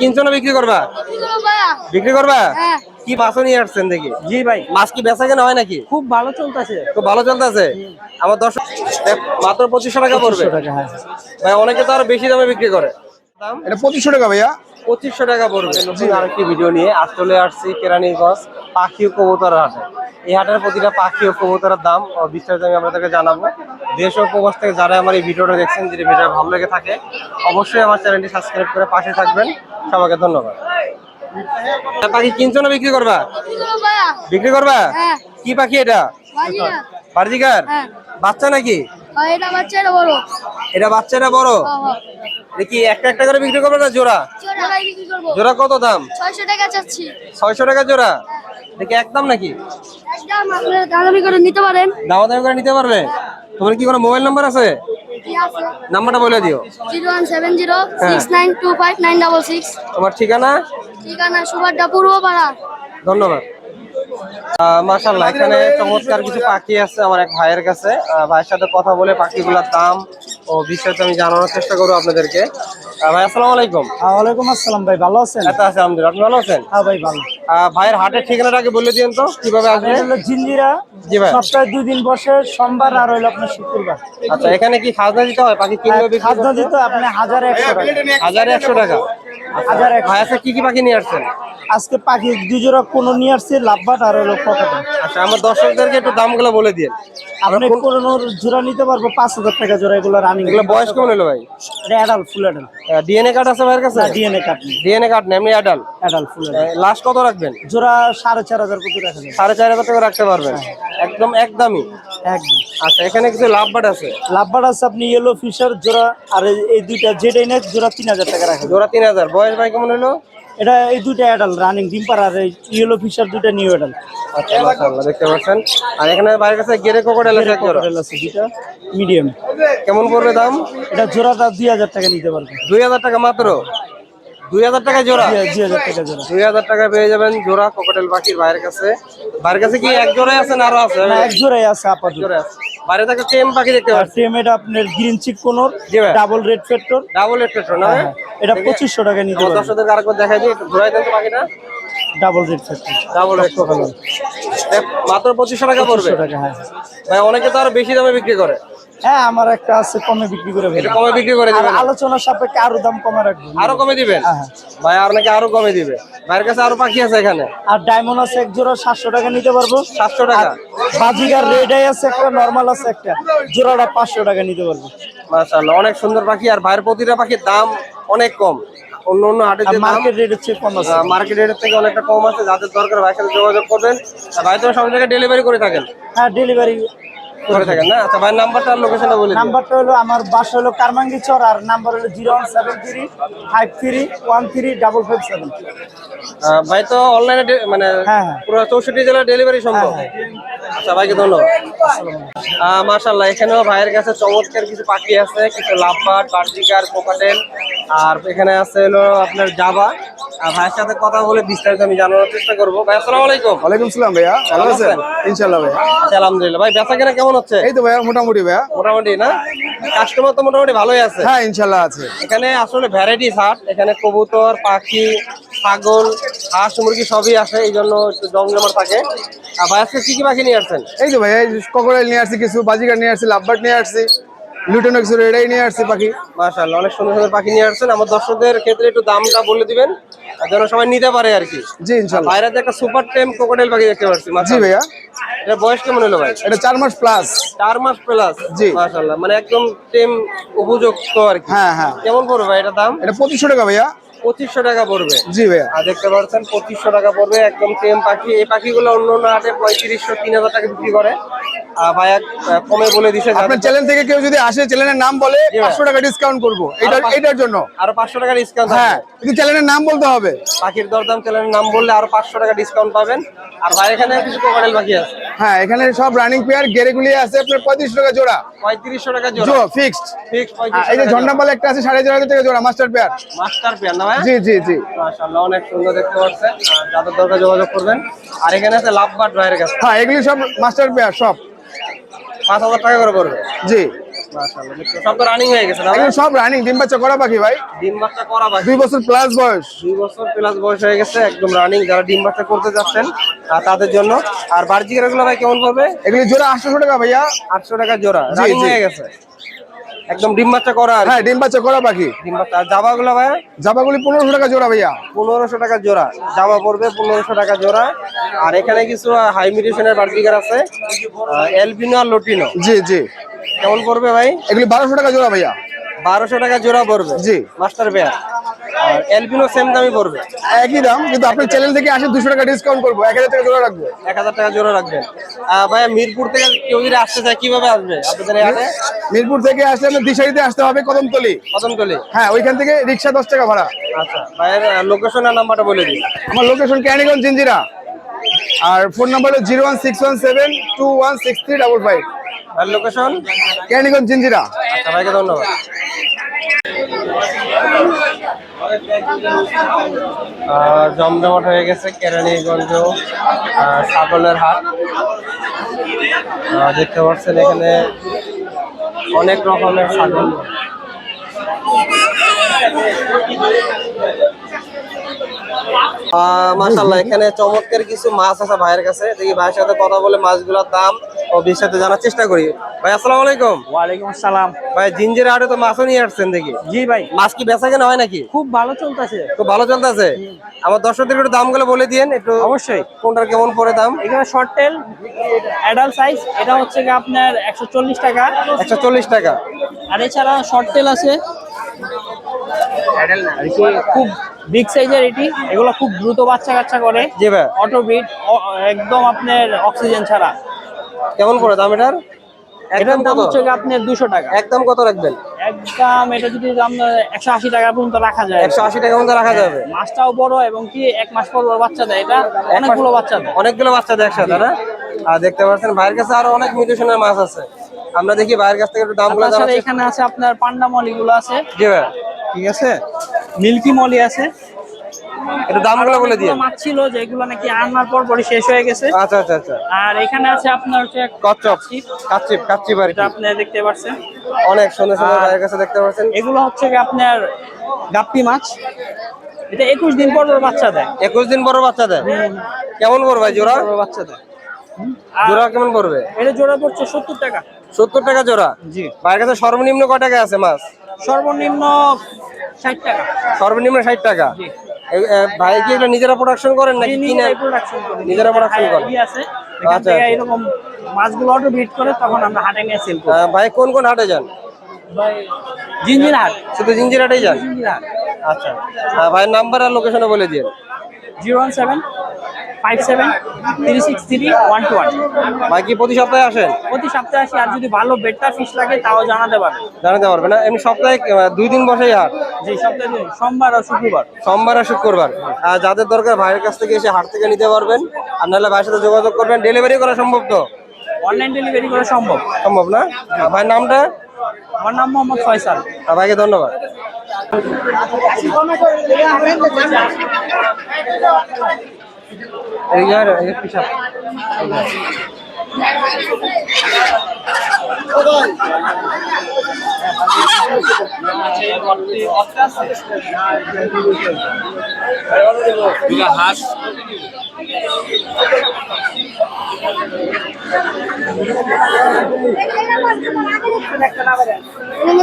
কিনছো না বিক্রি করবা? বিক্রি করবা? হ্যাঁ। কি মাছও নিয়ে আসছেন দেখি। জি ভাই। মাছ কি বেচা কেনা হয় নাকি? খুব ভালো চলতেছে। খুব ভালো চলতেছে? আমার দেখ, মাত্র পঁচিশশো টাকা পড়বে। হ্যাঁ। ভাই অনেকে তো আরও বেশি দামে বিক্রি করে। দাম? এটা পঁচিশশো টাকা ভাইয়া। পঁচিশশো টাকা পড়বে। নতুন আরেকটি ভিডিও নিয়ে আজ চলে আসছি কেরানীগঞ্জ পাখি ও কবুতর হাটে। এই হাটের প্রতিটা পাখি ও কবুতরের দাম ও বিস্তারিত আমি আপনাদেরকে জানাব। দেশ ও প্রবাস থেকে যারা আমার এই ভিডিওটা দেখছেন যদি ভিডিও ভালো লেগে থাকে অবশ্যই আমার চ্যানেলটি সাবস্ক্রাইব করে পাশে থাকবেন। সবাইকে ধন্যবাদ। পাখি কিনছো না বিক্রি করবা? বিক্রি করবা? হ্যাঁ। কি পাখি এটা? বার্জিকার হ্যাঁ। বাচ্চা নাকি? এটা বাচ্চা এটা বড়। বাচ্চাটা বড়? দেখি একটা একটা করে বিক্রি করবে না জোড়া? জোড়া। কত দাম? ছয়শো টাকা চাচ্ছি। ছয়শো টাকা জোড়া? দেখি একদম নাকি? দাম দামি করে নিতে পারেন। দামাদামি করে নিতে পারবে? তোমার কি কোনো মোবাইল নাম্বার আছে? নাম্বারটা বলে দিও। Zero one seven zero. Six nine two five nine double six. তোমার ঠিকানা? ঠিকানা সুবাড্ডা পূর্বপাড়া। ধন্যবাদ। মাশাল্লাহ এখানে চমৎকার কিছু পাখি আছে আমার এক ভাইয়ের কাছে। ভাইয়ের সাথে কথা বলে পাখিগুলোর দাম ও বিষয়টা আমি জানানোর চেষ্টা করব আপনাদেরকে। ভাই আসসালামু আলাইকুম। ওয়ালাইকুম আসসালাম ভাই ভালো আছেন? এত আছে আলহামদুলিল্লাহ। আপনি ভালো আছেন? হ্যাঁ ভাই ভালো। ভাইয়ের হাটের ঠিকানাটা আগে বলে দিন তো কীভাবে আসবে হলো জিঞ্জিরা জি ভাই। সপ্তাহে দুই দিন বসে সোমবার আর হইল আপনার শুক্রবার। আচ্ছা এখানে কি খাজনা দিতে হয়? পাখি? দিত আপনি টাকা। হাজার একশো টাকা। হাজার ভাই আজকে কি কি পাখি নিয়ে আসছেন? আজকে পাখি দুই জোড়া কোনো নিয়ে আসছে লাভবাট আর পকেটে আচ্ছা আমার দর্শকদেরকে একটু দামগুলো বলে দিন আপনি কোনো জোড়া নিতে পারব পাঁচ হাজার টাকা জোড়া এগুলো রানিং এগুলো বয়স কেমন হলো ভাই? এটা adult full adult DNA card আছে ভাইয়ের কাছে? ডিএনএ কার্ড ডিএনএ কার্ড নেই। এমনি অ্যাডাল্ট অ্যাডাল্ট ফুল লাস্ট কত রাখবেন? জোড়া সাড়ে চার হাজার কোটি রাখা যাবে। সাড়ে চার হাজার টাকা রাখতে পারবেন? একদম একদমই? একদম। আচ্ছা এখানে কিছু লাভবাট আছে? লাভবার আছে আপনি ইয়েলো ফিশার জোড়া আর এই- দুইটা যেটাই নেক জোড়া তিন হাজার টাকা রাখা জোড়া তিন হাজার। বয়স ভাই কেমন হলো? এটা এই দুইটা অ্যাডাল্ট রানিং ডিম্পার আর ইয়েলো ফিশার দুইটা নিউ অ্যাডাল্ট আচ্ছা মাশাআল্লাহ দেখতে পাচ্ছেন। আর এখানে কাছে গেরে কোকোডাল আছে এক জোড়া আছে দুইটা মিডিয়াম কেমন পড়বে দাম? এটা টাকা নিতে পারবে। দুই হাজার টাকা মাত্র? দুই হাজার টাকা জোড়া? দুই হাজার টাকা জোড়া। দুই হাজার টাকা পেয়ে যাবেন জোড়া পাখির বাইরের কাছে। বাইরের কাছে কি এক জোড়াই আছে না আরও আছে? এক জোড়াই আছে আপাতত। জোড়া আছে। বাইরে থেকে টেম পাখি দেখতে আর পাচ্ছি। টেম এটা আপনার green cheek conure double red factor double না হ্যাঁ, এটা পঁচিশশো টাকা নিতে আমার পারবে। দর্শকদেরকে আরেকবার দেখাই দিই একটু ঘুরাই দেন তো পাখিটা double red factor double extra মাত্র পঁচিশশো টাকা পড়বে। টাকা হ্যাঁ। ভাই অনেকে তো আরও বেশি দামে বিক্রি করে। হ্যাঁ আমার একটা আছে কমে বিক্রি করে এটা কমে বিক্রি করে আর দিবেন আলোচনার সাপেক্ষে আরও দাম কমে রাখব। আরও কমে দিবেন? হ্যাঁ, হ্যাঁ। ভাই আর নাকি আরও কমে দিবে। ভাইয়ের কাছে আরও পাখি আছে এখানে। আর ডায়মন্ড আছে এক জোড়া সাতশো টাকা নিতে পারব। সাতশো টাকা। বাজিগার রেড আই আছে একটা নর্মাল আছে একটা। জোড়াটা পাঁচশো টাকা নিতে পারব। মাশাআল্লাহ অনেক সুন্দর পাখি। আর ভাইয়ের প্রতিটা পাখির দাম অনেক কম। অন্য অন্য দাম মার্কেট রেট হচ্ছে কম আছে। মার্কেট রেটের থেকে অনেকটা কম আছে। যাদের দরকার ভাইয়ের সাথে যোগাযোগ করবেন আর ভাই তো সব জায়গায় ডেলিভারি করে থাকেন। হ্যাঁ ডেলিভারি করে থাকেন না? আচ্ছা ভাইয়ের নাম্বারটা আর লোকেশনটা বলে নাম্বারটা হলো আমার বাসা হলো কারমাঙ্গি চর আর নাম্বার হলো zero one seven three five three one three double five seven. ভাই তো অনলাইনে মানে হ্যাঁ, হ্যাঁ। পুরো চৌষট্টি জেলার ডেলিভারি সম্ভব? আচ্ছা ভাইকে ধন্যবাদ। আহ, এখানেও ভাইয়ের কাছে চমৎকার কিছু পাখি আছে কিছু লাভবার্ড বার্জিকার কোকাটেল আর এখানে আছে হলো আপনার জাবা। আর ভাইয়ের সাথে কথা বলে বিস্তারিত আমি জানানোর চেষ্টা করব। ভাই আসসালামু আলাইকুম। ওয়ালাইকুম সালাম ভাইয়া ভালো আছেন? ইনশাল্লাহ ভাইয়া। আচ্ছা আলহামদুলিল্লাহ। ভাই বেচা কেনা কেমন হচ্ছে? এই তো ভাইয়া মোটামুটি ভাইয়া। মোটামুটি না? কাস্টমার তো মোটামুটি ভালোই আছে। হ্যাঁ ইনশাল্লাহ আছে। এখানে আসলে ভ্যারাইটিস হাট এখানে কবুতর পাখি ছাগল হাঁস মুরগি সবই আসে এই জন্য একটু জমজমাট থাকে। আর ভাই আজকে কি কি পাখি নিয়ে আসছেন? এই তো ভাইয়া ককরাইল নিয়ে আসছি কিছু বাজিকার নিয়ে আসছি লাভবার্ড নিয়ে আসছি। লুটন কিছু রেডাই নিয়ে আসছি পাখি। মাশাআল্লাহ অনেক সুন্দর সুন্দর পাখি নিয়ে আসছেন। আমার দর্শকদের ক্ষেত্রে একটু দামটা বলে দিবেন যেন সবাই নিতে পারে আর কি। জি ইনশাল্লাহ বাইরে একটা সুপার টেম ক্রোকোডাইল পাখি দেখতে পাচ্ছি জি ভাইয়া। এটার বয়স কেমন হলো ভাই? এটা চার মাস প্লাস চার মাস প্লাস জি। মাশাআল্লাহ। মানে একদম টেম উপযুক্ত আর কি। হ্যাঁ হ্যাঁ। কেমন পড়বে ভাই এটার দাম? এটা পঁচিশশো টাকা ভাইয়া। পঁচিশশো টাকা পড়বে। জি ভাইয়া। আর দেখতে পাচ্ছেন পঁচিশশো টাকা পড়বে একদম টেম পাখি। এই পাখিগুলো অন্য অন্য হাটে পঁয়ত্রিশশো তিন হাজার টাকা বিক্রি করে। আর ভাই এক- কমে বলে দিছে আপনার চ্যানেল থেকে কেউ যদি আসে চ্যানেলের নাম বলে ভাইয়া। পাঁচশো টাকা ডিসকাউন্ট করব। এটা এটার জন্য। আরও পাঁচশো টাকা ডিসকাউন্ট হ্যাঁ কিন্তু চ্যানেলের নাম বলতে হবে। পাখির দরদাম চ্যানেলের নাম বললে আরও পাঁচশো টাকা ডিসকাউন্ট পাবেন। আর ভাই এখানে কিছু কোকারেল পাখি আছে? হ্যাঁ এখানে সব রানিং পেয়ার গেরেগুলি আছে আপনার পঁয়ত্রিশ টাকা জোড়া। পঁয়ত্রিশশো টাকা জো জোড়া ফিক্সড ফিক্স এই যে ঝন্ডাপাল একটা আছে সাড়ে চার হাজার টাকা জোড়া মাস্টার পেয়ার মাস্টার পেয়ার না ভাই জি জি জি। মাশাআল্লাহ অনেক সুন্দর দেখতে পাচ্ছেন। যাদের দরকার যোগাযোগ করবেন। আর এখানে আছে লাভবাট ভাইয়ের কাছে। হ্যাঁ এগুলি সব মাস্টার পেয়ার সব। পাঁচ হাজার টাকা করে পড়বে। জি। সব তো রানিং হয়ে গেছে না সব রানিং ডিম বাচ্চা করা পাখি ভাই? ডিম বাচ্চা করা বাকি। দুই বছর প্লাস বয়স। দুই বছর প্লাস বয়স হয়ে গেছে একদম রানিং যারা ডিম বাচ্চা করতে যাচ্ছেন তাদের জন্য। আর বার্জিকেরগুলো ভাই কেমন পড়বে? এগুলি জোড়া আটশোশো টাকা ভাইয়া। আটশো টাকা জোড়া রানিং হয়ে গেছে। একদম ডিম বাচ্চা করা। হ্যাঁ ডিম বাচ্চা করা বাকি। ডিম বাচ্চা। আর জাবা গুলো ভাই? জামাগুলি পনেরোশো টাকা জোড়া ভাইয়া। পনেরোশো টাকা জোড়া। জামা পড়বে পনেরোশো টাকা জোড়া। আর এখানে কিছু হাই মিউটেশনের বার্জিকার আছে। এলপিনো আর লোটিনো জি জি। কেমন পড়বে ভাই? এগুলি বারোশো টাকা জোড়া ভাইয়া। বারোশো টাকা জোড়া পড়বে। জি। মাস্টার পেয়ার আর এলবিনো সেম দামই পড়বে। একই দাম কিন্তু আপনার চ্যানেল থেকে আসে দুশো টাকা ডিসকাউন্ট করব এক হাজার টাকা জোড়া রাখব। এক হাজার টাকা জোড়া রাখবেন। আহ, ভাই মিরপুর থেকে কেউ যদি আসতে চায় কীভাবে আসবে আপনাদের মিরপুর থেকে আসলে আপনার দিশারিতে আসতে হবে কদমতলি। কদমতলি? হ্যাঁ ওইখান থেকে রিক্সা দশ টাকা ভাড়া। আচ্ছা ভাইয়ের লোকেশন আর নাম্বারটা বলে দিই আমার লোকেশন ক্যানিগঞ্জ জিঞ্জিরা আর ফোন নাম্বার হলো zero one six one seven two one six three double five. ভাইয়ের লোকেশন ক্যানিগঞ্জ জিঞ্জিরা আচ্ছা ভাইকে ধন্যবাদ। জমজমাট হয়ে গেছে কেরানীগঞ্জ ছাগলের হাট। দেখতে পাচ্ছেন এখানে অনেক রকমের ছাগল। মাসাল্লাহ এখানে চমৎকার কিছু মাছ আছে ভাইয়ের কাছে। দেখি ভাইয়ের সাথে কথা বলে মাছগুলোর দাম ও বিস্তারিত জানার চেষ্টা করি। ভাই আসসালামু আলাইকুম। ওয়ালাইকুম আসসালাম। ভাই জিঞ্জির হাটে তো মাছও নিয়ে আসছেন দেখি। জি ভাই। মাছ কি বেচা কেনা হয় নাকি? খুব ভালো চলতেছে। খুব ভালো চলতেছে? আমার দর্শকদের একটু দামগুলো বলে দিয়েন একটু অবশ্যই। কোনটার কেমন পড়ে দাম? এখানে শর্ট টেল অ্যাডাল্ট সাইজ এটা হচ্ছে কি আপনার একশো চল্লিশ টাকা। একশো চল্লিশ টাকা। আর এছাড়া শর্ট টেল আছে। আর কি? খুব বিগ সাইজের এটি। এগুলো খুব দ্রুত বাচ্চা কাচ্চা করে। জি ভাই। অটো বিট একদম আপনার অক্সিজেন ছাড়া। কেমন করে দাম এটার? এটার একদম দাম কত? হচ্ছে কি আপনার দুশো টাকা। একদম কত রাখবেন? একদম এটা যদি আপনার একশো আশি টাকা পর্যন্ত রাখা যায়। একশো আশি টাকা মতো রাখা যাবে। মাছটাও বড় এবং কি এক মাস পর বাচ্চা দেয়। এটা অনেকগুলো বাচ্চা দেয়। অনেকগুলো বাচ্চা দেয় একসাথে না? আর দেখতে পাচ্ছেন ভাইয়ের কাছে আরও অনেক মিউটেশনের মাছ আছে। আমরা দেখি ভাইয়ের কাছ থেকে একটু দামগুলো তাছাড়া জানাচ্ছি এখানে আছে আপনার পান্ডা মলিগুলো আছে। জি ভাই। ঠিক আছে। মিল্কি মলি আছে। একটু দামগুলো বলে দিয়ে মাছ ছিল যেগুলো নাকি আনার পর পরই শেষ হয়ে গেছে। আচ্ছা আচ্ছা আচ্ছা। আর এখানে আছে আপনার হচ্ছে কাচ্চিপ। কাচ্চিপ। আর এটা আপনি দেখতে পাচ্ছেন অনেক সুন্দর সুন্দর ভাইয়ের কাছে দেখতে পাচ্ছেন এগুলো হচ্ছে আপনার গাপ্পি মাছ। এটা একুশ দিন পর পর বাচ্চা দেয়। একুশ দিন বড় বাচ্চা দেয়? কেমন পড়বে ভাই জোড়া? পর পর বাচ্চা দেয়। জোড়া কেমন পড়বে? এটা জোড়া পড়ছে সত্তর টাকা। সত্তর টাকা জোড়া? জি। ভাইয়ের কাছে সর্বনিম্ন কয় টাকা আছে মাছ? সর্বনিম্ন ষাট টাকা। সর্বনিম্ন ষাট টাকা? ভাই কি এটা নিজেরা প্রোডাকশন করেন নাকি কিনে। নিজেরা প্রোডাকশন করেন? করে। আছে। আচ্ছা, আচ্ছা। এরকম মাছগুলো অটো বিট করে তখন আমরা হাটে নিয়ে সেল করি। ভাই কোন কোন হাটে যান? ভাই হাট। শুধু জিঞ্জিরহাটেই যান? আচ্ছা। ভাই ভাইয়ের নাম্বার আর লোকেশনে বলে দিন। Zero one seven five seven three six three one two one ভাই কি প্রতি সপ্তাহে আসেন প্রতি সপ্তাহে আসি আর যদি ভালো বেডটা ফিস লাগে তাও জানাতে পারবে জানাতে পারবে না এমনি সপ্তাহে দুই দিন বসেই হাট যে সপ্তাহে সোমবার আর শুক্রবার সোমবার আর শুক্রবার যাদের দরকার ভাইয়ের কাছ থেকে এসে হাট থেকে নিতে পারবেন আর নাহলে ভাইয়ের সাথে যোগাযোগ করবেন ডেলিভারি করা সম্ভব তো অনলাইন ডেলিভারি করা সম্ভব সম্ভব না ভাইয়ের নামটা আমার নাম মোহাম্মদ ফয়সাল ভাইকে ধন্যবাদ এই যে আর- এই পিছাব।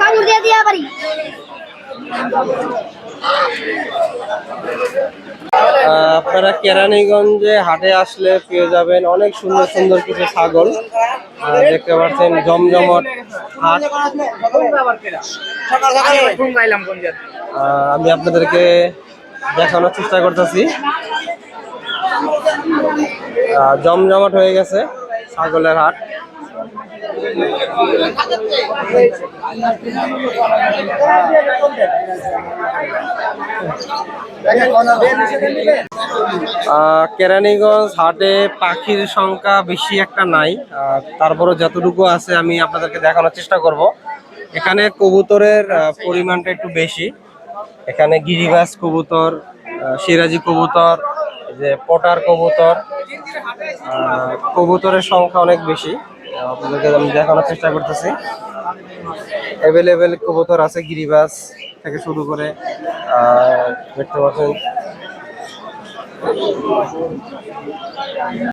কামড় দিয়ে দিয়া পারি কেরানীগঞ্জে হাটে আসলে পেয়ে যাবেন অনেক সুন্দর সুন্দর কিছু ছাগল। দেখতে পাচ্ছেন জমজমট হাট। আমি আপনাদেরকে দেখানোর চেষ্টা করতেছি। জমজমাট হয়ে গেছে ছাগলের হাট। কেরানীগঞ্জ হাটে পাখির সংখ্যা বেশি একটা নাই। তারপরও যতটুকু আছে আমি আপনাদেরকে দেখানোর চেষ্টা করব। এখানে কবুতরের পরিমাণটা একটু বেশি। এখানে গিরিবাজ কবুতর সিরাজি কবুতর যে পটার কবুতর কবুতরের সংখ্যা অনেক বেশি। আপনাদেরকে আমি দেখানোর চেষ্টা করতেছি। অ্যাভেলেবেল কবুতর আছে গিরিবাস থেকে শুরু করে দেখতে পাচ্ছেন।